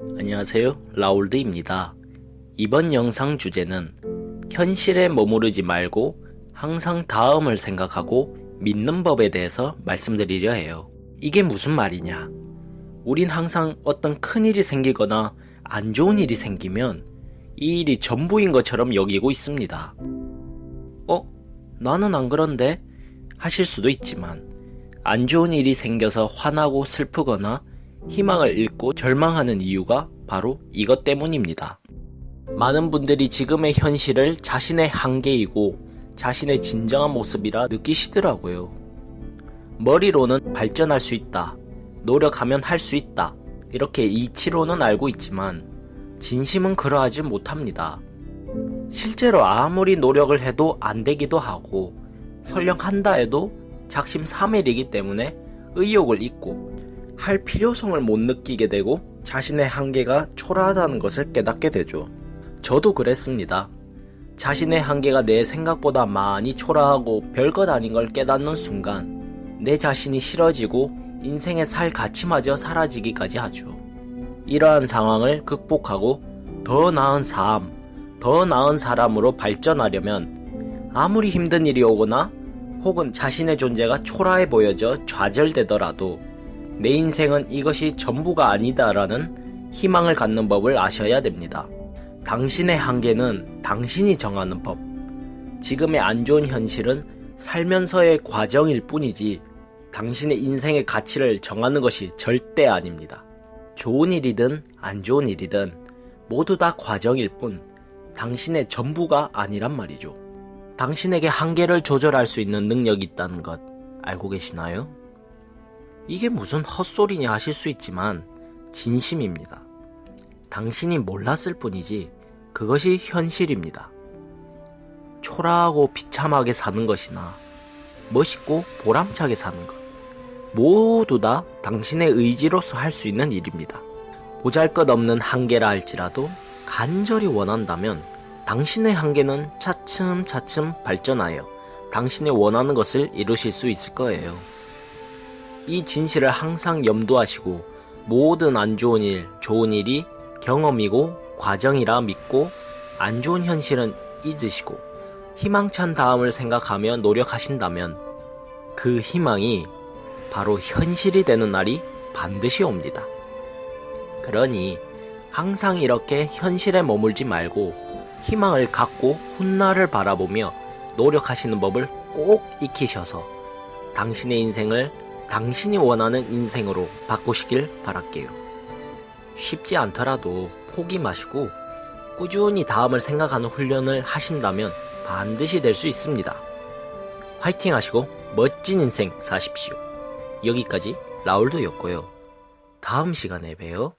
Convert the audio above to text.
안녕하세요. 라울드입니다. 이번 영상 주제는 현실에 머무르지 말고 항상 다음을 생각하고 믿는 법에 대해서 말씀드리려 해요. 이게 무슨 말이냐? 우린 항상 어떤 큰 일이 생기거나 안 좋은 일이 생기면 이 일이 전부인 것처럼 여기고 있습니다. 어? 나는 안 그런데? 하실 수도 있지만 안 좋은 일이 생겨서 화나고 슬프거나 희망을 잃고 절망하는 이유가 바로 이것 때문입니다. 많은 분들이 지금의 현실을 자신의 한계이고 자신의 진정한 모습이라 느끼시더라고요. 머리로는 발전할 수 있다. 노력하면 할 수 있다. 이렇게 이치로는 알고 있지만 진심은 그러하지 못합니다. 실제로 아무리 노력을 해도 안 되기도 하고 설령 한다 해도 작심삼일이기 때문에 의욕을 잊고 할 필요성을 못 느끼게 되고 자신의 한계가 초라하다는 것을 깨닫게 되죠. 저도 그랬습니다. 자신의 한계가 내 생각보다 많이 초라하고 별것 아닌 걸 깨닫는 순간 내 자신이 싫어지고 인생의 살 가치마저 사라지기까지 하죠. 이러한 상황을 극복하고 더 나은 삶, 더 나은 사람으로 발전하려면 아무리 힘든 일이 오거나 혹은 자신의 존재가 초라해 보여져 좌절되더라도 내 인생은 이것이 전부가 아니다라는 희망을 갖는 법을 아셔야 됩니다. 당신의 한계는 당신이 정하는 법. 지금의 안 좋은 현실은 살면서의 과정일 뿐이지 당신의 인생의 가치를 정하는 것이 절대 아닙니다. 좋은 일이든 안 좋은 일이든 모두 다 과정일 뿐 당신의 전부가 아니란 말이죠. 당신에게 한계를 조절할 수 있는 능력이 있다는 것 알고 계시나요? 이게 무슨 헛소리냐 하실 수 있지만 진심입니다. 당신이 몰랐을 뿐이지 그것이 현실입니다. 초라하고 비참하게 사는 것이나 멋있고 보람차게 사는 것 모두 다 당신의 의지로서 할 수 있는 일입니다. 보잘 것 없는 한계라 할지라도 간절히 원한다면 당신의 한계는 차츰차츰 발전하여 당신이 원하는 것을 이루실 수 있을 거예요. 이 진실을 항상 염두하시고 모든 안 좋은 일, 좋은 일이 경험이고 과정이라 믿고 안 좋은 현실은 잊으시고 희망찬 다음을 생각하며 노력하신다면 그 희망이 바로 현실이 되는 날이 반드시 옵니다. 그러니 항상 이렇게 현실에 머물지 말고 희망을 갖고 훗날을 바라보며 노력하시는 법을 꼭 익히셔서 당신의 인생을 당신이 원하는 인생으로 바꾸시길 바랄게요. 쉽지 않더라도 포기 마시고 꾸준히 다음을 생각하는 훈련을 하신다면 반드시 될 수 있습니다. 화이팅 하시고 멋진 인생 사십시오. 여기까지 라울드였고요. 다음 시간에 봬요.